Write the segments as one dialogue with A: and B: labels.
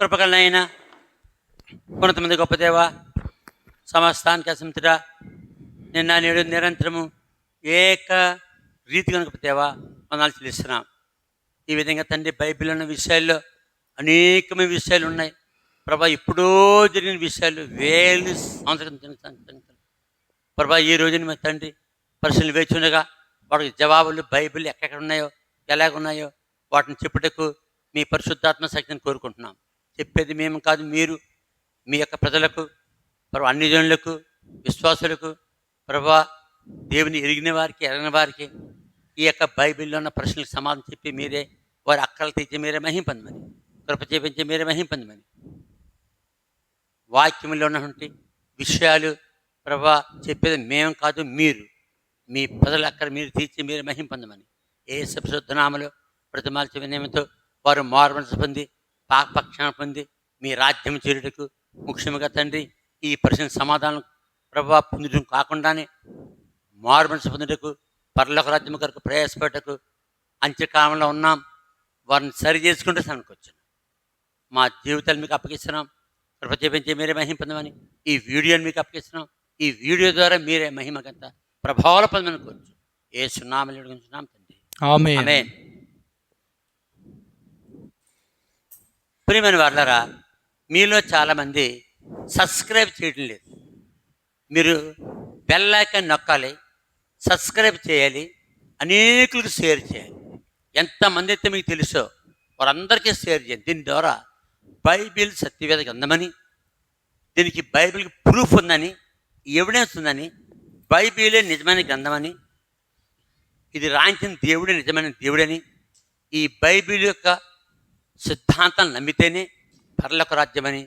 A: కృపకలైన ఉన్నతమంది గొప్ప దేవ సమస్తానికి అసంతుడా నిన్న నేడు నిరంతరము ఏక రీతిగా గొప్పదేవా మనాలు చెల్లిస్తున్నాం. ఈ విధంగా తండ్రి బైబిల్ ఉన్న విషయాల్లో అనేకమైన విషయాలు ఉన్నాయి. ప్రభా ఎప్పుడో జరిగిన విషయాలు వేలు సంవత్సరం ప్రభా ఈ రోజున మీ తండ్రి పరిశీలన వేచి ఉండగా వాటికి జవాబులు బైబిల్ ఎక్కడెక్కడ ఉన్నాయో ఎలాగ ఉన్నాయో వాటిని చెప్పుటకు మీ పరిశుద్ధాత్మ శక్తిని కోరుకుంటున్నాం. చెప్పేది మేము కాదు మీరు మీ యొక్క ప్రజలకు ప్రభు అన్ని జనులకు విశ్వాసులకు ప్రభా దేవుని ఎరిగిన వారికి ఎరగిన వారికి ఈ యొక్క బైబిల్లో ఉన్న ప్రశ్నలకు సమాధానం చెప్పి మీరే వారి అక్కలు తీర్చి మీరే మహింపందమని కృప చేపించి మీరే మహింపందమని. వాక్యంలో ఉన్నటువంటి విషయాలు ప్రభా చెప్పేది మేము కాదు మీరు మీ ప్రజలు అక్కడ మీరు తీర్చి మీరు మహింపొందమని. ఏ శుద్ధనామలో ప్రతిమాల వినయంతో వారు మారుమనసు పొంది పాకపక్షాన పొంది మీ రాజ్యం చేరుటకు ముఖ్యంగా తండ్రి ఈ ప్రశ్న సమాధానం ప్రభా పొందడం కాకుండానే మారుమనసు పొందుటకు పర్లోక రాజ్యం కొరకు ప్రయాసపడటకు అంత్యకాలంలో ఉన్నాం. వారిని సరి చేసుకుంటే సనుకొచ్చాను మా జీవితాలు మీకు అప్పగిస్తున్నాం. కృప చేపించి మీరే మహిమ పొందమని ఈ వీడియోని మీకు అప్పగిస్తున్నాం. ఈ వీడియో ద్వారా మీరే మహిమకంత ప్రభావాల పొందమని కోరుచు. ఏ సున్నామలు తండ్రి.
B: ఆమె
A: ప్రియమైన వాళ్ళరా మీలో చాలామంది సబ్స్క్రైబ్ చేయడం లేదు. మీరు బెల్ ఐకాన్ నొక్కాలి సబ్స్క్రైబ్ చేయాలి అనేకులకు షేర్ చేయాలి. ఎంతమంది అయితే మీకు తెలుసో వారందరికీ షేర్ చేయండి. దీని ద్వారా బైబిల్ సత్యవేద గ్రంథమని దీనికి బైబిల్కి ప్రూఫ్ ఉందని ఎవిడెన్స్ ఉందని బైబిలే నిజమైన గ్రంథమని ఇది రాయించిన దేవుడే నిజమైన దేవుడని ఈ బైబిల్ యొక్క సిద్ధాంతాన్ని నమ్మితేనే పర్లకు రాజ్యమని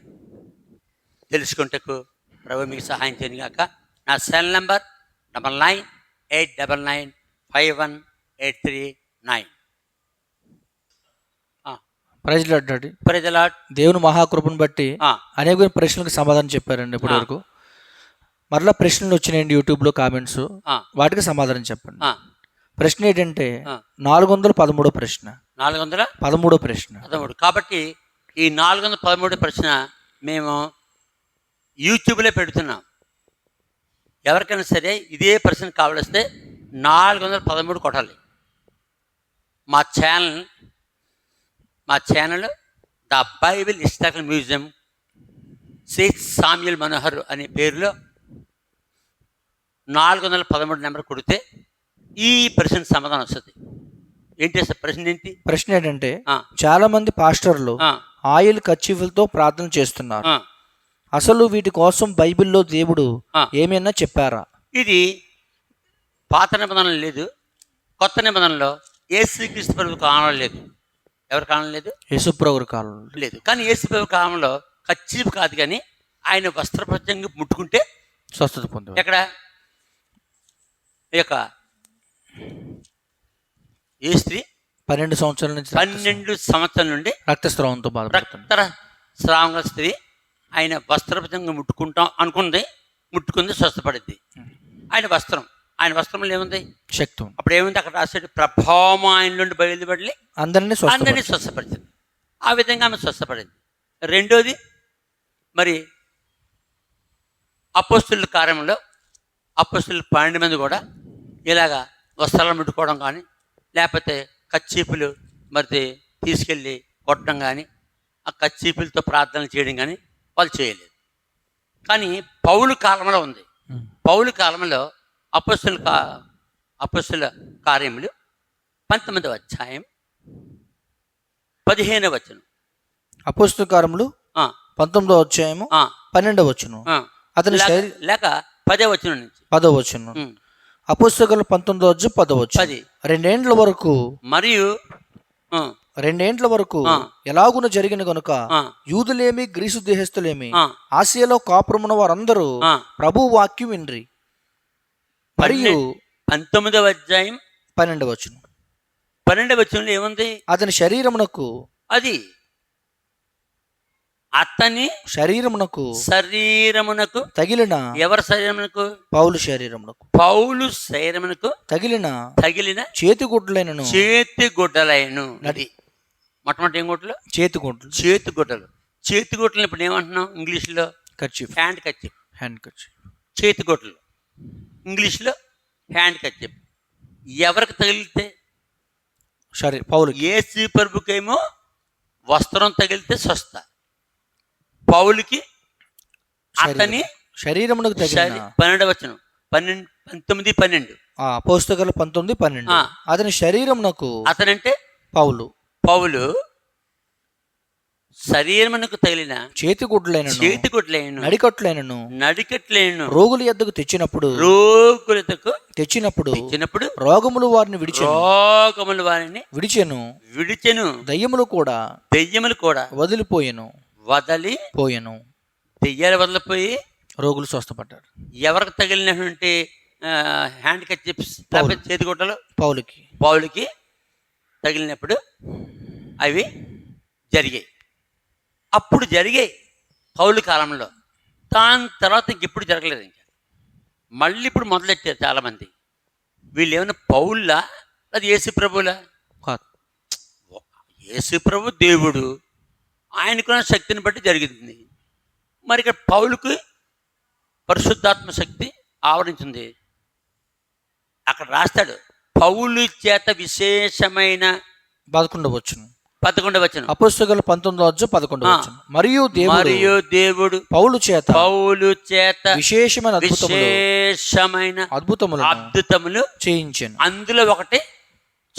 A: తెలుసుకుంటకు ప్రభు మీకు సహాయం చేయను గాక. నా cell number double nine eight double nine five one eight three nine.
B: ప్రైజ్లు
A: ప్రజల
B: దేవుని మహాకృపను బట్టి అనేక ప్రశ్నలకు సమాధానం చెప్పారండి ఇప్పటి వరకు. మరలా ప్రశ్నలు వచ్చినాయండి యూట్యూబ్లో కామెంట్స్. వాటికి సమాధానం చెప్పండి. ప్రశ్న ఏంటంటే. నాలుగు వందల పదమూడో ప్రశ్న.
A: నాలుగు వందల
B: పదమూడో ప్రశ్న.
A: పదమూడు. కాబట్టి ఈ నాలుగు వందల పదమూడు ప్రశ్న మేము యూట్యూబ్లో పెడుతున్నాం. ఎవరికైనా సరే ఇదే ప్రశ్న కావలిస్తే నాలుగు వందల పదమూడు కొట్టాలి. మా ఛానల్ మా channel the Bible historical museum Sheikh Samuel Manohar అనే పేరులో నాలుగు వందల పదమూడు నెంబర్ కొడితే ఈ ప్రశ్న సమాధానం వస్తుంది. ఏంటి ప్రశ్న ఏంటి?
B: ప్రశ్న ఏంటంటే చాలా మంది పాస్టర్లు ఆయిల్ కచ్చిఫులతో ప్రార్థన చేస్తున్నారు. అసలు వీటి కోసం బైబిల్లో దేవుడు. ఏమైనా చెప్పారా?
A: ఇది పాత నిబంధనలు లేదు కొత్త నిబంధనలో ఏసుక్రీస్తు ప్రభు కాలం లేదు. ఎవరు కాలం లేదు?
B: యేసుప్రభు కాలంలో
A: లేదు. కానీ ఏసు ప్రభు కాలంలో ఖచ్చితం కాదు కానీ ఆయన వస్త్రపత్యంగా ముట్టుకుంటే
B: స్వస్థత పొందేవారు
A: ఎక్కడ? ఈ యొక్క ఏ స్త్రీ
B: పన్నెండు సంవత్సరాల నుంచి
A: పన్నెండు సంవత్సరాల నుండి
B: రక్తస్రావంతో బాధపడుతుంది.
A: రక్త స్రావంగా స్త్రీ ఆయన వస్త్రపతంగా ముట్టుకుంటాం అనుకుంది ముట్టుకుంది స్వస్థపడింది ఆయన వస్త్రం ఆయన వస్త్రంలో ఏముంది?
B: శక్తి.
A: అప్పుడు ఏముంది? అక్కడ రాసాడు ప్రభావం ఆయన నుండి బయలుపడి
B: అందరినీ
A: అందరినీ
B: స్వస్థ
A: స్వస్థపరిచింది. ఆ విధంగా ఆమె స్వస్థపడింది. రెండోది మరి అపోస్తుల కార్యంలో అపోస్తుల పన్నెండు మంది కూడా ఇలాగా వస్త్రాలు ముట్టుకోవడం కానీ లేకపోతే కచ్చీపులు మరి తీసుకెళ్ళి కొట్టడం కానీ ఆ కచ్చీపులతో ప్రార్థనలు చేయడం కానీ వాళ్ళు చేయలేదు. కానీ పౌలు కాలంలో ఉంది. పౌలు కాలంలో అపస్సుల కా అపస్సుల కార్యములు పంతొమ్మిదవ అధ్యాయం పదిహేనవ వచనం.
B: అపోస్తుకారములు
A: ఆ,
B: పంతొమ్మిదో అధ్యాయము పన్నెండవ వచ్చును
A: ఆ.
B: అతని
A: లేక-
B: శరీ
A: లేక పదే వచనం నుంచి.
B: పదో వచ్చును
A: ఉమ్,
B: అపుస్తకాలు పంతొమ్మిదో అధ్యాయం పదో వచ్చు
A: పది.
B: రెండేండ్ల వరకు
A: మరియు
B: రెండేండ్ల వరకు. ఎలాగున జరిగిన గనుక యూదులేమి గ్రీసు దేహస్తులేమి
A: ఆ,
B: ఆసియాలో కాపురమున వారందరూ. ప్రభు వాక్యం విండ్రి మరియు
A: పంతొమ్మిదవ అధ్యాయం
B: పన్నెండవ వచ్చును
A: పన్నెండవ వచనంలో ఏముంది?
B: అతని శరీరమునకు
A: అది అతని
B: శరీరమునకు
A: శరీరమునకు
B: తగిలిన
A: ఎవరి శరీరమునకు?
B: పౌలు శరీరమునకు
A: పౌలు శరీరమునకు
B: తగిలిన
A: తగిలిన
B: చేతిగుడ్లైనను
A: చేతి గుడ్డలైను అది మొట్టమొదటి ఏం గుడ్డలు?
B: చేతిగుడ్లు
A: చేతి గుడ్డలు చేతిగొట్లను ఇప్పుడు ఏమంటున్నాం ఇంగ్లీష్లో?
B: Kerchief
A: hand kerchief
B: hand kerchief
A: చేతిగొట్లు ఇంగ్లీష్లో హ్యాండ్ కచ్చిప్ ఎవరికి తగిలితే?
B: సరే పౌలు
A: ఏసీ పరుపుకేమో వస్త్రం తగిలితే స్వస్థ. పౌలుకి అతని
B: శరీరమునకు
A: పన్నెండు వచ్చిన పన్నెండు పంతొమ్మిది పన్నెండు.
B: పోస్తకాలు పంతొమ్మిది పన్నెండు. అతని శరీరమునకు
A: అతనంటే
B: పౌలు.
A: పౌలు శరీరమునకు తగిలిన
B: చేతి గుడ్లైనను
A: చేతికొట్లేను
B: నడికట్లైనను
A: నడికట్లేను
B: రోగుల ఎద్దకు తెచ్చినప్పుడు
A: రోగులతకు
B: తెచ్చినప్పుడు
A: ఇచ్చినప్పుడు
B: రోగములు వారిని విడిచెను.
A: రోగములు వారిని
B: విడిచెను.
A: విడిచెను.
B: దయ్యములు కూడా
A: దెయ్యములు కూడా
B: వదిలిపోయెను.
A: వదలి
B: పోయెను.
A: దెయ్యాలు వదిలిపోయి
B: రోగులు స్వస్థపడ్డారు.
A: ఎవరికి తగిలినటువంటి హ్యాండ్ కచ్చిప్స్ లేకపోతే చేతిగుట్టలు?
B: పౌలుకి.
A: పౌలుకి తగిలినప్పుడు అవి జరిగాయి. అప్పుడు జరిగాయి పౌలు కాలంలో. దాని తర్వాత ఇంకెప్పుడు జరగలేదు ఇంకా. మళ్ళీ ఇప్పుడు మొదలెట్టారు చాలామంది. వీళ్ళు ఏమైనా పౌల్లా అది యేసు ప్రభులా
B: కాదు.
A: యేసు ప్రభు దేవుడు. ఆయనకున్న శక్తిని బట్టి జరిగింది. మరి ఇక్కడ పౌలుకు పరిశుద్ధాత్మ శక్తి ఆవరించింది. అక్కడ రాస్తాడు పౌలు చేత విశేషమైన
B: పదకొండు వచ్చును
A: పదకొండు వచ్చిన
B: అపుస్తకాలు పంతొమ్మిది వచ్చు పదకొండు మరియు దేవుడు
A: మరియు దేవుడు
B: పౌలు చేత
A: పౌలు చేత
B: విశేషమైన
A: విశేషమైన
B: అద్భుతములు
A: అద్భుతములు
B: చేయించాను.
A: అందులో ఒకటి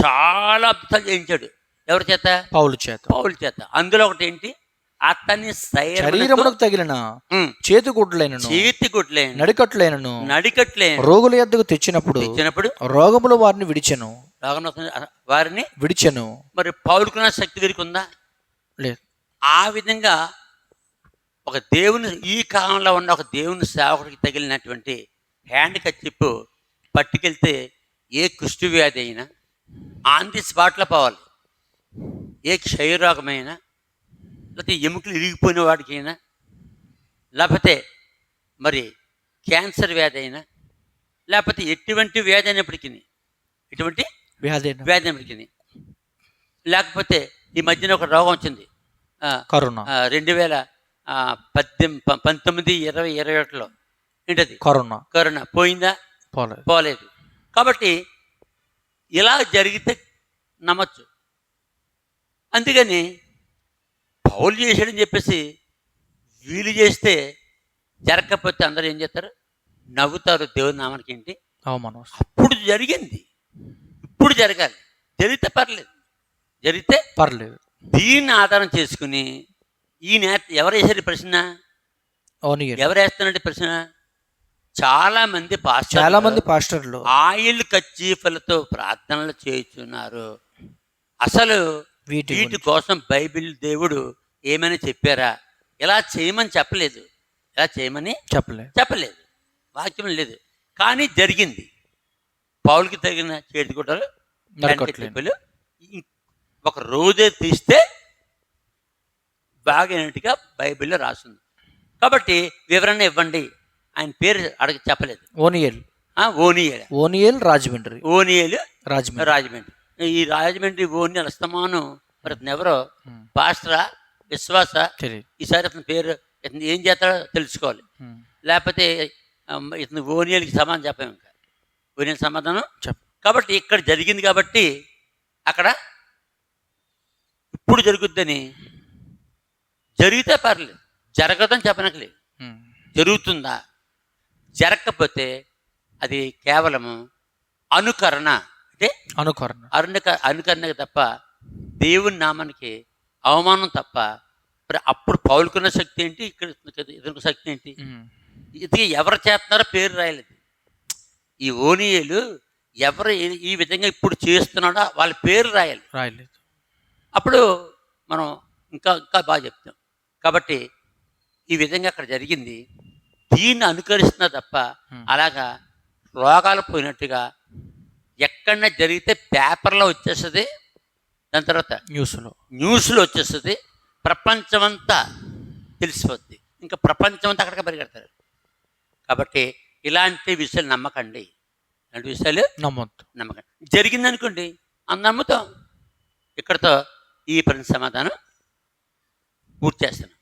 A: చాలా అద్భుతాలు చేయించాడు. ఎవరి చేత?
B: పౌలు చేత.
A: పౌలు చేత. అందులో ఒకటి ఏంటి అతని శరీరమునకు-
B: తగిలిన
A: ఉమ్,
B: చేతి గుడ్లైనను
A: చేతి గుడ్లేను
B: నడికట్లైనను
A: నడికట్లేను
B: రోగుల ఎద్దకు తెచ్చినప్పుడు
A: ఇచ్చినప్పుడు
B: రోగములు వారిని విడిచెను.
A: రోగంలో వారిని
B: విడిచెను.
A: మరి పౌలుకున్న శక్తి వీరికి ఉందా
B: లేదు.
A: ఆ విధంగా ఒక దేవుని ఈ కాలంలో ఉన్న ఒక దేవుని సేవకుడికి తగిలినటువంటి హ్యాండ్ కచ్చిప్పు పట్టుకెళ్తే ఏ కుష్టి వ్యాధి అయినా ఆన్ ది స్పాట్లో పోవాలి. ఏ క్షయరోగమైనా లేకపోతే ఎముకలు ఇరిగిపోయిన వాడికైనా లేకపోతే మరి క్యాన్సర్ వ్యాధి అయినా లేకపోతే ఎటువంటి వ్యాధి అయినప్పటికీ ఎటువంటి?
B: వ్యాధి
A: వ్యాధి అయినప్పటికీ లేకపోతే ఈ మధ్యన ఒక రోగం వచ్చింది.
B: కరోనా.
A: రెండు వేల ఆ, పద్దెనిమిది ప- పంతొమ్మిది ఇరవై ఇరవై ఒకటిలో. ఏంటది?
B: కరోనా.
A: కరోనా. పోయిందా?
B: పోలేదు
A: పోలేదు. కాబట్టి ఇలా జరిగితే నమ్మచ్చు. అందుకని పౌలు చేశాడని చెప్పేసి వీలు చేస్తే జరగకపోతే అందరూ ఏం చేస్తారు? నవ్వుతారు దేవుని నామానికి ఏంటి?
B: అవమానం
A: అప్పుడు జరిగింది. ఇప్పుడు జరగాలి. జరిగితే పర్లేదు. జరిగితే
B: పర్లేదు.
A: దీన్ని ఆధారం చేసుకుని ఈ నేత ఎవరు వేసారు ప్రశ్న?
B: అవును.
A: ఎవరు వేస్తున్నట్టు ప్రశ్న? చాలా మంది పాస్టర్లు.
B: చాలా మంది పాస్టర్లు.
A: ఆయిల్ కచ్చీఫలతో ప్రార్థనలు చేయుచున్నారు. అసలు
B: వీటి
A: వీటి కోసం బైబిల్ దేవుడు ఏమైనా చెప్పారా? ఇలా చేయమని చెప్పలేదు. ఇలా చేయమని
B: చెప్పలేదు
A: చెప్పలేదు. వాక్యం లేదు. కానీ జరిగింది. పౌలకి తగిన
B: నరకట్లేదు.
A: చెప్పులు ఒక రోజే తీస్తే బాగైనట్టుగా బైబిల్లో రాసింది. కాబట్టి వివరణ ఇవ్వండి. ఆయన పేరు అడగ చెప్పలేదు.
B: ఓనియల్.
A: ఓనియేలు.
B: ఓనియల్ రాజమండ్రి.
A: ఓనియేలు
B: రాజమండ్రి.
A: రాజమండ్రి. ఈ రాజమండ్రి ఓనియల్ అస్తమానం మరి అతను ఎవరో?
B: ఉమ్.
A: పాస్టరా? విశ్వాస? ఈసారి అతని పేరు ఇతను ఏం చేస్తాడో తెలుసుకోవాలి.
B: ఉమ్.
A: లేకపోతే ఇతను ఓనియల్కి సమాధానం చెప్పాము ఇంకా. ఓనియల్ సమాధానం
B: చెప్పు
A: కాబట్టి ఇక్కడ జరిగింది కాబట్టి అక్కడ ఇప్పుడు జరుగుద్దని జరిగితే పర్లేదు. జరగదని చెప్పనట్లేదు
B: ఉమ్.
A: జరుగుతుందా? జరగకపోతే అది కేవలము అనుకరణ. అంటే
B: అనుకరణ
A: అరుణక అనుకరణకి తప్ప దేవుని నామానికి అవమానం తప్ప అప్పుడు పౌలుకున్న శక్తి ఏంటి? ఇక్కడ ఇతనికి శక్తి ఏంటి. ఇది ఎవరు చేస్తున్నారో పేరు రాయలేదు. ఈ ఓనియలు ఎవరు ఈ- విధంగా ఇప్పుడు చేస్తున్నాడో వాళ్ళ పేరు రాయాలి
B: రాయలేదు.
A: అప్పుడు మనం ఇంకా ఇంకా బాగా చెప్తాం. కాబట్టి ఈ విధంగా అక్కడ జరిగింది. దీన్ని అనుకరిస్తున్నా తప్ప. అలాగా రోగాలు పోయినట్టుగా ఎక్కడన్నా జరిగితే పేపర్లో వచ్చేస్తుంది దాని తర్వాత
B: న్యూస్లో.
A: న్యూస్లో వచ్చేస్తుంది ప్రపంచమంతా తెలిసిపోద్ది. ఇంకా ప్రపంచమంతా అక్కడికి పరిగెడతారు. కాబట్టి ఇలాంటి విషయాలు నమ్మకండి. ఇలాంటి విషయాలు
B: నమ్మొద్దు.
A: నమ్మకండి. జరిగిందనుకోండి అంత నమ్ముతాం. ఇక్కడతో ఈ పని సమాధానం పూర్తి చేస్తాను